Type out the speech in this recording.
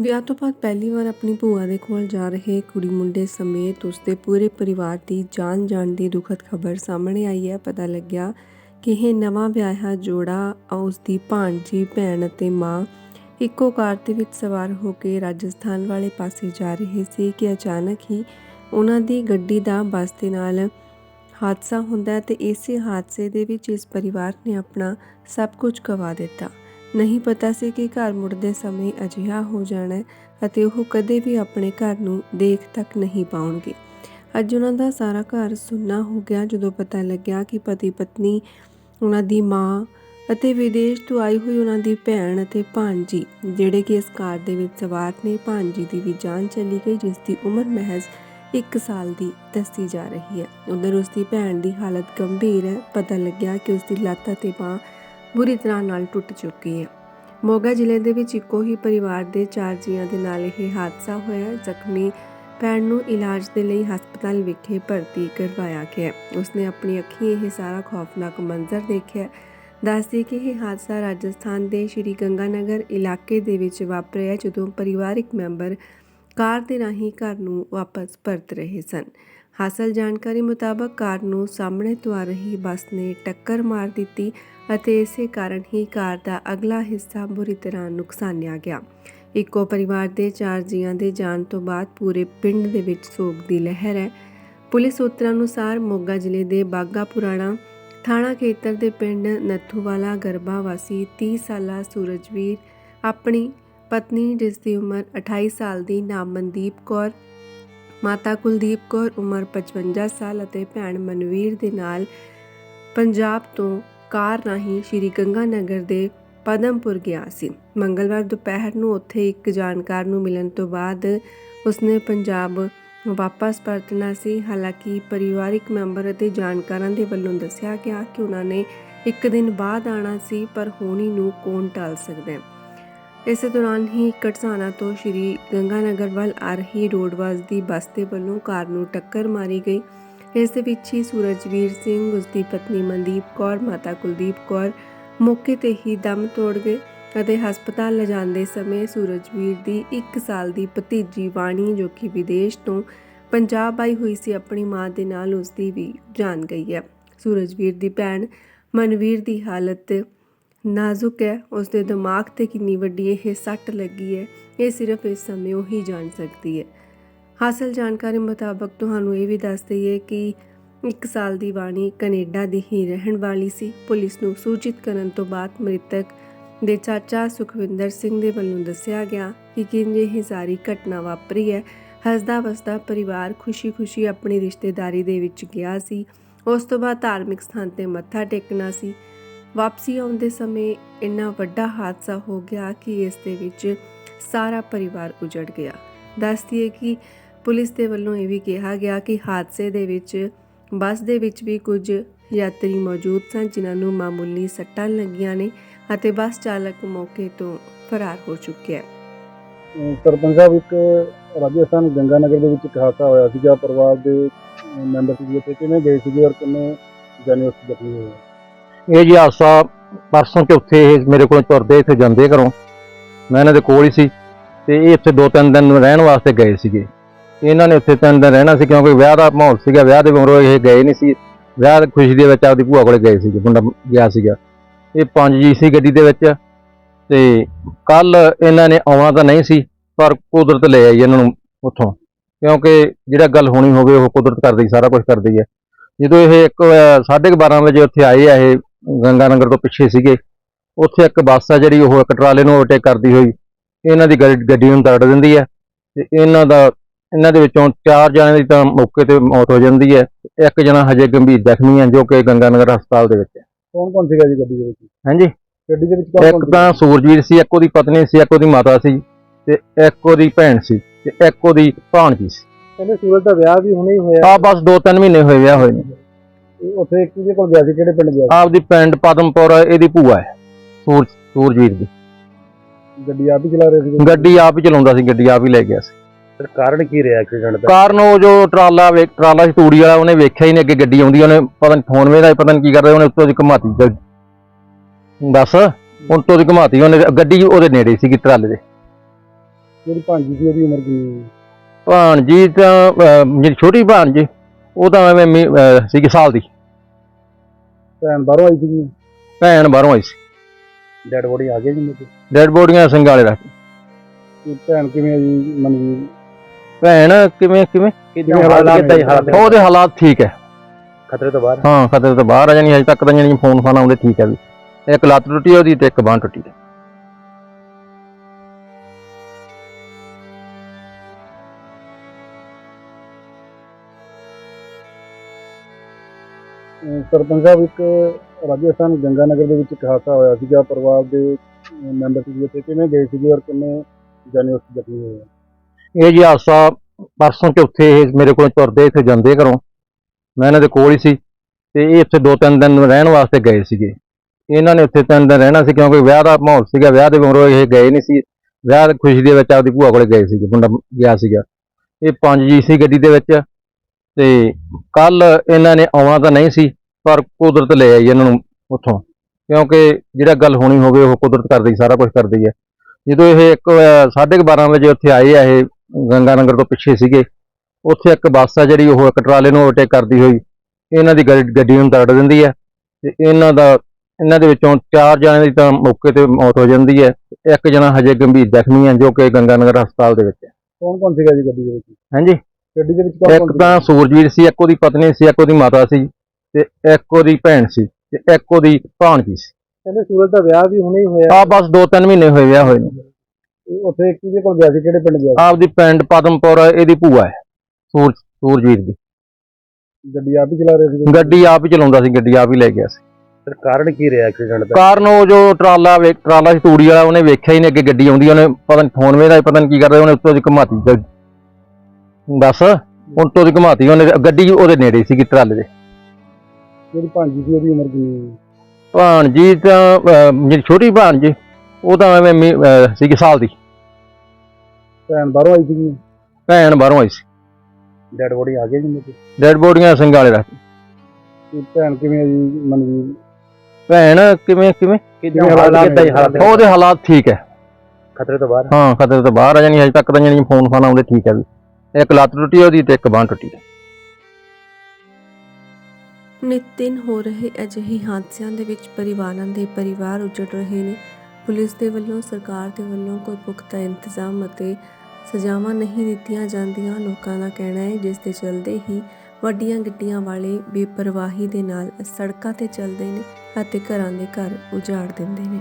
ਵਿਆਹ ਤੋਂ ਬਾਅਦ ਪਹਿਲੀ ਵਾਰ ਆਪਣੀ ਭੂਆ ਦੇ ਕੋਲ ਜਾ ਰਹੇ ਕੁੜੀ ਮੁੰਡੇ ਸਮੇਤ ਉਸਦੇ ਪੂਰੇ ਪਰਿਵਾਰ ਦੀ ਜਾਨ ਜਾਣ ਦੀ ਦੁਖਦ ਖਬਰ ਸਾਹਮਣੇ ਆਈ ਹੈ। ਪਤਾ ਲੱਗਿਆ ਕਿ ਇਹ ਨਵਾਂ ਵਿਆਹਿਆ ਜੋੜਾ ਉਸਦੀ ਭਾਣਜੀ, ਭੈਣ ਅਤੇ ਮਾਂ ਇੱਕੋ ਕਾਰ ਦੇ ਵਿੱਚ ਸਵਾਰ ਹੋ ਕੇ ਰਾਜਸਥਾਨ ਵਾਲੇ ਪਾਸੇ ਜਾ ਰਹੇ ਸੀ ਕਿ ਅਚਾਨਕ ਹੀ ਉਹਨਾਂ ਦੀ ਗੱਡੀ ਦਾ ਬੱਸ ਦੇ ਨਾਲ ਹਾਦਸਾ ਹੁੰਦਾ ਹੈ ਤੇ ਇਸੇ ਹਾਦਸੇ ਦੇ ਵਿੱਚ ਇਸ ਪਰਿਵਾਰ ਨੇ ਆਪਣਾ ਸਭ ਕੁਝ ਗਵਾ ਦਿੱਤਾ। ਨਹੀਂ ਪਤਾ ਸੀ ਕਿ ਘਰ ਮੁੜਦੇ ਸਮੇਂ ਅਜਿਹਾ ਹੋ ਜਾਣਾ ਅਤੇ ਉਹ ਕਦੇ ਵੀ ਆਪਣੇ ਘਰ ਨੂੰ ਦੇਖ ਤੱਕ ਨਹੀਂ ਪਾਉਣਗੇ। ਅੱਜ ਉਹਨਾਂ ਦਾ ਸਾਰਾ ਘਰ ਸੁੰਨਾ ਹੋ ਗਿਆ ਜਦੋਂ ਪਤਾ ਲੱਗਿਆ ਕਿ ਪਤੀ ਪਤਨੀ, ਉਹਨਾਂ ਦੀ ਮਾਂ ਅਤੇ ਵਿਦੇਸ਼ ਤੋਂ ਆਈ ਹੋਈ ਉਹਨਾਂ ਦੀ ਭੈਣ ਅਤੇ ਭਾਣਜੀ, ਜਿਹੜੇ ਕਿ ਇਸ ਕਾਰ ਦੇ ਵਿੱਚ ਸਵਾਰ ਨੇ, ਭਾਣਜੀ ਦੀ ਵੀ ਜਾਨ ਚਲੀ ਗਈ, ਜਿਸ ਦੀ ਉਮਰ ਮਹਿਜ਼ 1 ਸਾਲ ਦੀ ਦੱਸੀ ਜਾ ਰਹੀ ਹੈ। ਉਧਰ ਉਸ ਦੀ ਭੈਣ ਦੀ ਹਾਲਤ ਗੰਭੀਰ ਹੈ। ਪਤਾ ਲੱਗਿਆ ਕਿ ਉਸ ਦੀ ਲੱਤ ਅਤੇ ਬਾਂਹ ਬੁਰੀ ਤਰ੍ਹਾਂ ਨਾਲ ਟੁੱਟ ਚੁੱਕੀ ਹੈ। ਮੋਗਾ ਜ਼ਿਲ੍ਹੇ ਦੇ ਵਿੱਚ ਇੱਕੋ ਹੀ ਪਰਿਵਾਰ ਦੇ ਚਾਰ ਜੀਆਂ ਦੇ ਨਾਲ ਇਹ ਹਾਦਸਾ ਹੋਇਆ। ਜ਼ਖਮੀ ਭੈਣ ਨੂੰ ਇਲਾਜ ਦੇ ਲਈ ਹਸਪਤਾਲ ਵਿਖੇ ਭਰਤੀ ਕਰਵਾਇਆ ਗਿਆ। ਉਸਨੇ ਆਪਣੀ ਅੱਖੀਂ ਇਹ ਸਾਰਾ ਖੌਫਨਾਕ ਮੰਜ਼ਰ ਦੇਖਿਆ। ਦੱਸਦੀ ਕਿ ਇਹ ਹਾਦਸਾ ਰਾਜਸਥਾਨ ਦੇ ਸ਼੍ਰੀ ਗੰਗਾਨਗਰ ਇਲਾਕੇ ਦੇ ਵਿੱਚ ਵਾਪਰਿਆ ਜਦੋਂ ਪਰਿਵਾਰਿਕ ਮੈਂਬਰ ਕਾਰ ਦੇ ਰਾਹੀਂ ਘਰ ਨੂੰ ਵਾਪਸ ਪਰਤ ਰਹੇ ਸਨ। ਹਾਸਲ ਜਾਣਕਾਰੀ ਮੁਤਾਬਕ ਕਾਰ ਨੂੰ ਸਾਹਮਣੇ ਤੋਂ ਆ ਰਹੀ ਬੱਸ ਨੇ ਟੱਕਰ ਮਾਰ ਦਿੱਤੀ ਅਤੇ ਇਸੇ ਕਾਰਨ ਹੀ ਕਾਰ ਦਾ ਅਗਲਾ ਹਿੱਸਾ ਬੁਰੀ ਤਰ੍ਹਾਂ ਨੁਕਸਾਨਿਆ ਗਿਆ। ਇੱਕੋ ਪਰਿਵਾਰ ਦੇ ਚਾਰ ਜੀਆਂ ਦੇ ਜਾਣ ਤੋਂ ਬਾਅਦ ਪੂਰੇ ਪਿੰਡ ਦੇ ਵਿੱਚ ਸੋਗ ਦੀ ਲਹਿਰ ਹੈ। ਪੁਲਿਸ ਸੂਤਰਾਂ ਅਨੁਸਾਰ ਮੋਗਾ ਜ਼ਿਲ੍ਹੇ ਦੇ ਬਾਗਾ ਪੁਰਾਣਾ ਥਾਣਾ ਖੇਤਰ ਦੇ ਪਿੰਡ ਨੱਥੂਵਾਲਾ ਗਰਬਾ ਵਾਸੀ 30 ਸਾਲਾ ਸੂਰਜਵੀਰ ਆਪਣੀ ਪਤਨੀ ਜਿਸ ਦੀ ਉਮਰ 28 ਸਾਲ ਦੀ ਨਾਮ ਮਨਦੀਪ ਕੌਰ ਮਾਤਾ ਕੁਲਦੀਪ ਕੌਰ ਉਮਰ 55 ਸਾਲ ਅਤੇ ਭੈਣ ਮਨਵੀਰ ਦੇ ਨਾਲ ਪੰਜਾਬ ਤੋਂ ਕਾਰ ਰਾਹੀਂ ਸ਼੍ਰੀ ਗੰਗਾ ਨਗਰ ਦੇ ਪਦਮਪੁਰ ਗਿਆ ਸੀ। ਮੰਗਲਵਾਰ ਦੁਪਹਿਰ ਨੂੰ ਉੱਥੇ ਇੱਕ ਜਾਣਕਾਰ ਨੂੰ ਮਿਲਣ ਤੋਂ ਬਾਅਦ ਉਸਨੇ ਪੰਜਾਬ ਵਾਪਸ ਪਰਤਣਾ ਸੀ। ਹਾਲਾਂਕਿ ਪਰਿਵਾਰਿਕ ਮੈਂਬਰ ਅਤੇ ਜਾਣਕਾਰਾਂ ਦੇ ਵੱਲੋਂ ਦੱਸਿਆ ਗਿਆ ਕਿ ਉਹਨਾਂ ਨੇ ਇੱਕ ਦਿਨ ਬਾਅਦ ਆਣਾ ਸੀ, ਪਰ ਹੋਣੀ ਨੂੰ ਕੌਣ ਟਾਲ ਸਕਦਾ ਹੈ? ਇਸੇ ਦੌਰਾਨ ਹੀ ਕਟਸਾਨਾ ਤੋਂ ਸ਼੍ਰੀ ਗੰਗਾਨਗਰ ਵੱਲ ਆ ਰਹੀ ਰੋਡਵਾਸ ਦੀ ਬੱਸ ਦੇ ਵੱਲੋਂ ਕਾਰ ਨੂੰ ਟੱਕਰ ਮਾਰੀ ਗਈ। ਇਸ ਦੇ ਵਿੱਚ ਹੀ ਸੂਰਜਵੀਰ ਸਿੰਘ ਉਸ ਦੀ ਪਤਨੀ ਮਨਦੀਪ ਕੌਰ, ਮਾਤਾ ਕੁਲਦੀਪ ਕੌਰ ਮੌਕੇ ਤੇ ਹੀ ਦਮ ਤੋੜ ਗਏ ਅਤੇ ਹਸਪਤਾਲ ਲਿਜਾਂਦੇ ਸਮੇਂ ਸੂਰਜਵੀਰ ਦੀ 1 ਸਾਲ ਦੀ ਭਤੀਜੀ ਵਾਣੀ, ਜੋ ਕਿ ਵਿਦੇਸ਼ ਤੋਂ ਪੰਜਾਬ ਆਈ ਹੋਈ ਸੀ, ਆਪਣੀ ਮਾਂ ਦੇ ਨਾਲ ਉਸ ਦੀ ਵੀ ਜਾਨ ਗਈ ਹੈ। ਸੂਰਜਵੀਰ ਦੀ ਭੈਣ ਮਨਵੀਰ ਦੀ ਹਾਲਤ ਨਾਜ਼ੁਕ ਹੈ ਉਸ ਦੇ ਦਿਮਾਗ ਤੇ ਕਿੰਨੀ ਵੱਡੀ ਇਹ ਸੱਟ ਲੱਗੀ ਹੈ, ਇਹ ਸਿਰਫ ਇਸ ਸਮੇਂ ਉਹ ਹੀ ਜਾਣ ਸਕਦੀ ਹੈ। ਹਾਸਲ ਜਾਣਕਾਰੀ ਮੁਤਾਬਕ ਤੁਹਾਨੂੰ ਇਹ ਵੀ ਦੱਸ ਦਈਏ ਕਿ 1 ਸਾਲ ਦੀ ਵਾਣੀ ਕੈਨੇਡਾ ਦੀ ਹੀ ਰਹਿਣ ਵਾਲੀ ਸੀ। ਪੁਲਿਸ ਨੂੰ ਸੂਚਿਤ ਕਰਨ ਤੋਂ ਬਾਅਦ ਮ੍ਰਿਤਕ ਦੇ ਚਾਚਾ ਸੁਖਵਿੰਦਰ ਸਿੰਘ ਦੇ ਵੱਲੋਂ ਦੱਸਿਆ ਗਿਆ ਕਿ ਕਿੰਨੇ ਹੀ ਸਾਰੀ ਘਟਨਾ ਵਾਪਰੀ ਹੈ। ਹੱਸਦਾ ਵਸਦਾ ਪਰਿਵਾਰ ਖੁਸ਼ੀ-ਖੁਸ਼ੀ ਆਪਣੀ ਰਿਸ਼ਤੇਦਾਰੀ ਦੇ ਵਿੱਚ ਗਿਆ ਸੀ। ਉਸ ਤੋਂ ਬਾਅਦ ਧਾਰਮਿਕ ਸਥਾਨ ਤੇ ਮੱਥਾ ਟੇਕਣਾ ਸੀ। ਵਾਪਸੀ ਆਉਂਦੇ ਸਮੇਂ ਇੰਨਾ ਵੱਡਾ ਹਾਦਸਾ ਹੋ ਗਿਆ ਕਿ ਇਸ ਦੇ ਵਿੱਚ ਸਾਰਾ ਪਰਿਵਾਰ ਉਜੜ ਗਿਆ। ਦੱਸਦੀ ਹੈ ਕਿ ਪੁਲਿਸ ਦੇ ਵੱਲੋਂ ਇਹ ਵੀ ਕਿਹਾ ਗਿਆ ਕਿ ਹਾਦਸੇ ਦੇ ਵਿੱਚ, ਬੱਸ ਦੇ ਵਿੱਚ ਵੀ ਕੁਝ ਯਾਤਰੀ ਮੌਜੂਦ ਸਨ ਜਿਨ੍ਹਾਂ ਨੂੰ ਮਾਮੂਲੀ ਸੱਟਾਂ ਲੱਗੀਆਂ ਨੇ ਅਤੇ ਬੱਸ ਚਾਲਕ ਮੌਕੇ ਤੋਂ ਫਰਾਰ ਹੋ ਚੁੱਕਿਆ ਹੈ। ਅਹ ਸਰਪੰਚ ਸਾਹਿਬ ਇੱਕ ਰਾਜਸਥਾਨ ਗੰਗਾਨਗਰ ਦੇ ਵਿੱਚ ਇੱਕ ਹਾਦਸਾ ਹੋਇਆ ਸੀਗਾ। ਪਰਿਵਾਰ ਦੇ ਮੈਂਬਰ ਸੀ ਉੱਥੇ ਕਿਵੇਂ ਗਏ ਸੀਗੇ ਔਰ ਕਿੰਨੇ ਜਾਨੇ ਉਸ ਜ਼ਖਮੀ ਹੋਏ? ਇਹ ਜੀ ਹਾਦਸਾ ਪਰਸੋਂ ਚੌਥੇ ਇਹ ਮੇਰੇ ਕੋਲ ਤੁਰਦੇ ਇੱਥੇ ਜਾਂਦੇ ਘਰੋਂ। ਮੈਂ ਇਹਨਾਂ ਦੇ ਕੋਲ ਹੀ ਸੀ ਤੇ ਇਹ ਇੱਥੇ ਦੋ ਤਿੰਨ ਦਿਨ ਰਹਿਣ ਵਾਸਤੇ ਗਏ ਸੀਗੇ। ਇਹਨਾਂ ਨੇ ਉੱਥੇ ਤਿੰਨ ਦਿਨ ਰਹਿਣਾ ਸੀ ਕਿਉਂਕਿ ਵਿਆਹ ਦਾ ਮਾਹੌਲ ਸੀਗਾ ਵਿਆਹ ਦੇ ਮਗਰੋਂ ਇਹ ਗਏ ਨਹੀਂ ਸੀ। ਵਿਆਹ ਦੀ ਖੁਸ਼ੀ ਦੇ ਵਿੱਚ ਆਪਦੀ ਭੂਆ ਕੋਲੇ ਗਏ ਸੀਗੇ ਮੁੰਡਾ ਗਿਆ ਸੀਗਾ। ਇਹ ਪੰਜ ਜੀ ਸੀ ਗੱਡੀ ਦੇ ਵਿੱਚ ਤੇ ਕੱਲ ਇਹਨਾਂ ਨੇ ਆਉਣਾ ਤਾਂ ਨਹੀਂ ਸੀ ਪਰ ਕੁਦਰਤ ਲੈ ਆਈ ਇਹਨਾਂ ਨੂੰ ਉੱਥੋਂ। ਕਿਉਂਕਿ ਜਿਹੜਾ ਗੱਲ ਹੋਣੀ ਹੋਵੇ ਉਹ ਕੁਦਰਤ ਕਰਦੀ ਸਾਰਾ ਕੁਝ ਕਰਦੀ ਹੈ। ਜਦੋਂ ਇਹ ਇੱਕ ਅਹ, ਸਾਢੇ ਕੁ 12 ਵਜੇ ਉੱਥੇ ਆਏ ਆ ਇਹ ਗੰਗਾਨਗਰ ਤੋਂ ਪਿੱਛੇ ਸੀਗੇ। ਉੱਥੇ ਇੱਕ ਬੱਸ ਆ ਜਿਹੜੀ ਉਹ ਇੱਕ ਟਰਾਲੇ ਨੂੰ ਓਵਰਟੇਕ ਕਰਦੀ ਹੋਈ ਇਹਨਾਂ ਦੀ ਗੱਡੀ ਨੂੰ ਤੜ ਦਿੰਦੀ ਹੈ ਤੇ ਇਹਨਾਂ ਦਾ ਇਹਨਾਂ ਦੇ ਵਿੱਚੋਂ ਚਾਰ ਜਣਿਆਂ ਦੀ ਤਾਂ ਮੌਕੇ ਤੇ ਮੌਤ ਹੋ ਜਾਂਦੀ ਹੈ। ਇੱਕ ਜਣਾ ਹਜੇ ਗੰਭੀਰ ਜ਼ਖਮੀ ਹੈ ਜੋ ਕਿ ਗੰਗਾਨਗਰ ਹਸਪਤਾਲ ਦੇ ਵਿੱਚ ਹੈ। ਕੌਣ ਕੌਣ ਸੀਗਾ ਜੀ ਗੱਡੀ ਦੇ ਵਿੱਚ? ਹਾਂਜੀ। ਗੱਡੀ ਦੇ ਵਿੱਚ ਕੌਣ ਇੱਕ ਤਾਂ ਸੂਰਜਵੀਰ ਸੀ ਇੱਕ ਉਹਦੀ ਪਤਨੀ ਸੀ ਇੱਕ ਉਹਦੀ ਮਾਤਾ ਸੀ ਤੇ ਇੱਕ ਉਹਦੀ ਭੈਣ ਸੀ ਤੇ ਇੱਕ ਉਹਦੀ ਭਾਣਜੀ ਸੀ। ਕਹਿੰਦੇ ਸੂਰਜ ਦਾ ਵਿਆਹ ਵੀ ਹੁਣੇ ਹੀ ਹੋਇਆ। ਆ ਬਸ 2-3 ਮਹੀਨੇ ਹੋਏ ਵਿਆਹ ਹੋਏ ਨੇ। ਉੱਥੇ ਕਿਹਦੇ ਕੋਲ ਗਿਆ ਸੀ? ਕਿਹੜੇ ਪਿੰਡ ਗਿਆ ਆਪਦੀ ਪਿੰਡ ਪਦਮਪੁਰ ਇਹਦੀ ਭੂਆ ਹੈ ਸੂਰਜ ਸੂਰਜਵੀਰ ਦੀ। ਸੀ ਗੱਡੀ ਆਪ ਹੀ ਚਲਾ ਰਹੇ ਸੀ? ਗੱਡੀ ਆਪ ਹੀ ਚਲਾਉਂਦਾ ਸੀ ਗੱਡੀ ਆਪ ਹੀ ਲੈ ਗਿਆ ਸੀ। ਕਾਰਨ ਕੀ ਰਿਹਾ ਐਕਸੀਡੈਂਟ ਦਾ? ਕਾਰਨ ਉਹ ਜੋ ਟਰਾਲਾ ਵੇ ਟਰਾਲਾ ਸੀ ਤੂੜੀ ਵਾਲਾ ਉਹਨੇ ਵੇਖਿਆ ਹੀ ਨਹੀਂ ਅੱਗੇ ਗੱਡੀ ਆਉਂਦੀ ਉਹਨੇ ਪਤਾ ਨਹੀਂ ਫੋਨ ਵੇਦਾ ਪਤਾ ਨਹੀਂ ਕੀ ਕਰਦਾ ਉਹਨੇ ਉੱਤੋਂ ਦੀ ਘਮਾਤੀ ਦੱਸ ਉੱਤੋਂ ਦੀ ਘਮਾਤੀ ਉਹਨੇ ਗੱਡੀ ਉਹਦੇ ਨੇੜੇ ਸੀਗੀ ਟਰਾਲੇ ਦੇ। ਜਿਹੜੀ ਭਾਂਜੀ ਸੀ ਉਹਦੀ ਉਮਰ ਕਿੰਨੀ ਹੈ ਭਾਣਜੀ ਤਾਂ ਮੇਰੀ ਛੋਟੀ ਭਾਣਜੀ। ਉਹ ਤਾਂ ਐਵੇਂ ਮੀ- ਅਹ, ਸੀਗੀ ਸਾਲ ਦੀ। ਭੈਣ ਬਾਹਰੋਂ ਆਈ ਸੀਗੀ। ਭੈਣ ਬਾਹਰੋਂ ਆਈ ਸੀ। ਡੈਡ ਬੋਡੀ ਆ ਗਈ ਜੀ ਮੇਰੇ ਡੈਡ ਬੋਡੀਆਂ ਸਿੰਘਾਲੇ ਰੱਖ ਤੇ ਭੈਣ ਕਿਵੇਂ ਹੈ ਜੀ? ਮਨਵੀਰ ਭੈਣ ਕਿਵੇਂ ਕਿਵੇਂ? ਕਿਵੇਂ ਹਾਲਾਤ ਕਿੱਦਾਂ ਜੀ ਹਾਲਾਤ? ਉਹਦੇ ਹਾਲਾਤ ਠੀਕ ਹੈ। ਖਤਰੇ ਤੋਂ ਬਾਹਰ? ਹਾਂ ਖਤਰੇ ਤੋਂ ਬਾਹਰ ਆ ਜਾਣੀ ਹਜੇ ਤੱਕ ਤਾਂ ਜਾਣੀ ਫੋਨ ਫਾਨ ਆਉਂਦੇ ਠੀਕ ਹੈ ਵੀ। ਇੱਕ ਲੱਤ ਟੁੱਟੀ ਉਹਦੀ ਤੇ ਇੱਕ ਬਾਂਹ ਟੁੱਟੀ ਹੈ ਸਰਪੰਚ ਸਾਹਿਬ, ਇੱਕ ਰਾਜਸਥਾਨ ਗੰਗਾਨਗਰ ਦੇ ਵਿੱਚ ਇੱਕ ਹਾਦਸਾ ਹੋਇਆ ਸੀਗਾ। ਪਰਿਵਾਰ ਦੇ ਮੈਂਬਰ ਸੀ ਉੱਥੇ ਕਿਵੇਂ ਗਏ ਸੀਗੇ ਔਰ ਕਿੰਨੇ ਜਾਨੇ ਉਸ ਜ਼ਖਮੀ ਹੋਏ ਇਹ ਜੀ ਹਾਦਸਾ ਪਰਸੋਂ ਚੌਥੇ ਇਹ ਮੇਰੇ ਕੋਲ ਤੁਰਦੇ ਇੱਥੇ ਜਾਂਦੇ ਘਰੋਂ। ਮੈਂ ਇਹਨਾਂ ਦੇ ਕੋਲ ਹੀ ਸੀ ਤੇ ਇਹ ਇੱਥੇ ਦੋ ਤਿੰਨ ਦਿਨ ਰਹਿਣ ਵਾਸਤੇ ਗਏ ਸੀਗੇ। ਇਹਨਾਂ ਨੇ ਉੱਥੇ ਤਿੰਨ ਦਿਨ ਰਹਿਣਾ ਸੀ ਕਿਉਂਕਿ ਵਿਆਹ ਦਾ ਮਾਹੌਲ ਸੀਗਾ। ਵਿਆਹ ਦੇ ਮਗਰੋਂ ਇਹ ਗਏ ਨਹੀਂ ਸੀ। ਵਿਆਹ ਦੀ ਖੁਸ਼ੀ ਦੇ ਵਿੱਚ ਆਪਦੀ ਭੂਆ ਕੋਲੇ ਗਏ ਸੀਗੇ। ਮੁੰਡਾ ਗਿਆ ਸੀਗਾ। ਇਹ ਪੰਜ ਜੀ ਸੀ ਗੱਡੀ ਦੇ ਵਿੱਚ ਤੇ ਕੱਲ ਇਹਨਾਂ ਨੇ ਆਉਣਾ ਤਾਂ ਨਹੀਂ ਸੀ। ਪਰ ਕੁਦਰਤ ਲੈ ਆਈ ਇਹਨਾਂ ਨੂੰ ਉੱਥੋਂ। ਕਿਉਂਕਿ ਜਿਹੜਾ ਗੱਲ ਹੋਣੀ ਹੋਵੇ ਉਹ ਕੁਦਰਤ ਕਰਦੀ ਸਾਰਾ ਕੁਝ ਕਰਦੀ ਹੈ। ਜਦੋਂ ਇਹ ਇੱਕ ਅਹ, ਸਾਢੇ ਕੁ 12 ਵਜੇ ਉੱਥੇ ਆਏ ਆ ਇਹ ਗੰਗਾਨਗਰ ਤੋਂ ਪਿੱਛੇ ਸੀਗੇ ਉੱਥੇ ਇੱਕ ਬੱਸ ਆ ਜਿਹੜੀ ਉਹ ਇੱਕ ਟਰਾਲੇ ਨੂੰ ਓਵਰਟੇਕ ਕਰਦੀ ਹੋਈ। ਇਹਨਾਂ ਦੀ ਗੱਡੀ ਨੂੰ ਤੜ ਦਿੰਦੀ ਹੈ ਤੇ ਇਹਨਾਂ ਦਾ ਇਹਨਾਂ ਦੇ ਵਿੱਚੋਂ ਚਾਰ ਜਣਿਆਂ ਦੀ ਤਾਂ ਮੌਕੇ ਤੇ ਮੌਤ ਹੋ ਜਾਂਦੀ ਹੈ। ਇੱਕ ਜਣਾ ਹਜੇ ਗੰਭੀਰ ਜ਼ਖਮੀ ਹੈ ਜੋ ਕਿ ਗੰਗਾਨਗਰ ਹਸਪਤਾਲ ਦੇ ਵਿੱਚ ਹੈ। ਕੌਣ ਕੌਣ ਸੀਗਾ ਜੀ ਗੱਡੀ ਦੇ ਵਿੱਚ? ਹਾਂਜੀ। ਗੱਡੀ ਦੇ ਵਿੱਚ ਕੌਣ ਇੱਕ ਤਾਂ ਸੂਰਜਵੀਰ ਸੀ ਇੱਕ ਉਹਦੀ ਪਤਨੀ ਸੀ ਇੱਕ ਉਹਦੀ ਮਾਤਾ ਸੀ। ਤੇ ਇੱਕ ਉਹਦੀ ਭੈਣ ਸੀ ਤੇ ਇੱਕ ਉਹਦੀ ਭਾਣਜੀ ਸੀ। ਕਹਿੰਦੇ ਸੂਰਜ ਦਾ ਵਿਆਹ ਵੀ ਹੁਣੇ ਹੀ ਹੋਇਆ। ਆ ਬਸ 2-3 ਮਹੀਨੇ ਹੋਏ ਵਿਆਹ ਹੋਏ ਨੇ। ਇਹ ਉੱਥੇ ਕਿਹਦੇ ਕੋਲ ਗਿਆ ਸੀ? ਕਿਹੜੇ ਪਿੰਡ ਗਿਆ ਆਪਦੀ ਪਿੰਡ ਪਦਮਪੁਰ ਇਹਦੀ ਭੂਆ ਹੈ ਸੂਰ ਸੂਰਜਵੀਰ ਦੀ। ਸੀ ਗੱਡੀ ਆਪ ਹੀ ਚਲਾ ਰਹੇ ਸੀ? ਗੱਡੀ ਆਪ ਹੀ ਚਲਾਉਂਦਾ ਸੀ ਗੱਡੀ ਆਪ ਹੀ ਲੈ ਗਿਆ ਸੀ। ਕਾਰਨ ਕੀ ਰਿਹਾ ਐਕਸੀਡੈਂਟ ਦਾ? ਕਾਰਨ ਉਹ ਜੋ ਟਰਾਲਾ ਵੇ ਟਰਾਲਾ ਸੀ ਤੂੜੀ ਵਾਲਾ ਉਹਨੇ ਵੇਖਿਆ ਹੀ ਨਹੀਂ ਅੱਗੇ ਗੱਡੀ ਆਉਂਦੀ ਉਹਨੇ ਪਤਾ ਨਹੀਂ ਫੋਨ ਵੇਦਾ ਪਤਾ ਨਹੀਂ ਕੀ ਕਰਦਾ ਉਹਨੇ ਉੱਤੋਂ ਦੀ ਘਮਾਤੀ। ਬਸ ਉੱਤੋਂ ਦੀ ਘਮਾਤੀ ਉਹਨੇ ਗੱਡੀ ਉਹਦੇ ਨੇੜੇ ਸੀਗੀ ਟਰਾਲੇ ਦੇ। ਜਿਹੜੀ ਭਾਂਜੀ ਸੀ ਉਹਦੀ ਉਮਰ ਕਿੰਨੀ ਹੈ ਭਾਣਜੀ ਤਾਂ ਅਹ, ਮੇਰੀ ਛੋਟੀ ਭਾਣਜੀ ਉਹ ਤਾਂ ਐਵੇਂ ਮੀ- ਅਹ, ਸੀਗੀ ਸਾਲ ਦੀ। ਭੈਣ ਬਾਹਰੋਂ ਆਈ ਸੀਗੀ? ਭੈਣ ਬਾਹਰੋਂ ਆਈ ਸੀ। ਡੈਡ ਬੋਡੀ ਆ ਗਈ ਜੀ ਮੇਰੇ ਡੈਡ ਬੋਡੀਆਂ ਸਿੰਘਾਲੇ ਰੱਖ ਤੇ ਭੈਣ ਕਿਵੇਂ ਜੀ ਮਨਵੀਰ ਭੈਣ ਕਿਵੇਂ ਕਿਵੇਂ? ਕਿਵੇਂ ਹਾਲਾਤ ਕਿੱਦਾਂ ਜੀ ਹਾਲਾਤ? ਉਹਦੇ ਹਾਲਾਤ ਠੀਕ ਹੈ। ਖਤਰੇ ਤੋਂ ਬਾਹਰ? ਹਾਂ ਖਤਰੇ ਤੋਂ ਬਾਹਰ ਆ ਜਾਣੀ ਹਜੇ ਤੱਕ ਤਾਂ ਜਾਣੀ ਫੋਨ ਫਾਨ ਆਉਂਦੇ ਠੀਕ ਹੈ ਵੀ। ਇੱਕ ਲੱਤ ਟੁੱਟੀ ਉਹਦੀ ਤੇ ਇੱਕ ਬਾਂਹ ਟੁੱਟੀ ਹੈ ਨਿਤਦਿਨ ਹੋ ਰਹੇ ਅਜਿਹੇ ਹਾਦਸਿਆਂ ਦੇ ਵਿੱਚ ਪਰਿਵਾਰਾਂ ਦੇ ਪਰਿਵਾਰ ਉਜੜ ਰਹੇ ਨੇ। ਪੁਲਿਸ ਦੇ ਵੱਲੋਂ, ਸਰਕਾਰ ਦੇ ਵੱਲੋਂ ਕੋਈ ਪੁਖਤਾ ਇੰਤਜ਼ਾਮ ਅਤੇ ਸਜ਼ਾਵਾਂ ਨਹੀਂ ਦਿੱਤੀਆਂ ਜਾਂਦੀਆਂ। ਲੋਕਾਂ ਦਾ ਕਹਿਣਾ ਹੈ, ਜਿਸ ਦੇ ਚਲਦੇ ਹੀ ਵੱਡੀਆਂ ਗੱਡੀਆਂ ਵਾਲੇ ਬੇਪਰਵਾਹੀ ਦੇ ਨਾਲ ਸੜਕਾਂ ਤੇ ਚੱਲਦੇ ਨੇ ਅਤੇ ਘਰਾਂ ਦੇ ਘਰ ਉਜਾੜ ਦਿੰਦੇ ਨੇ।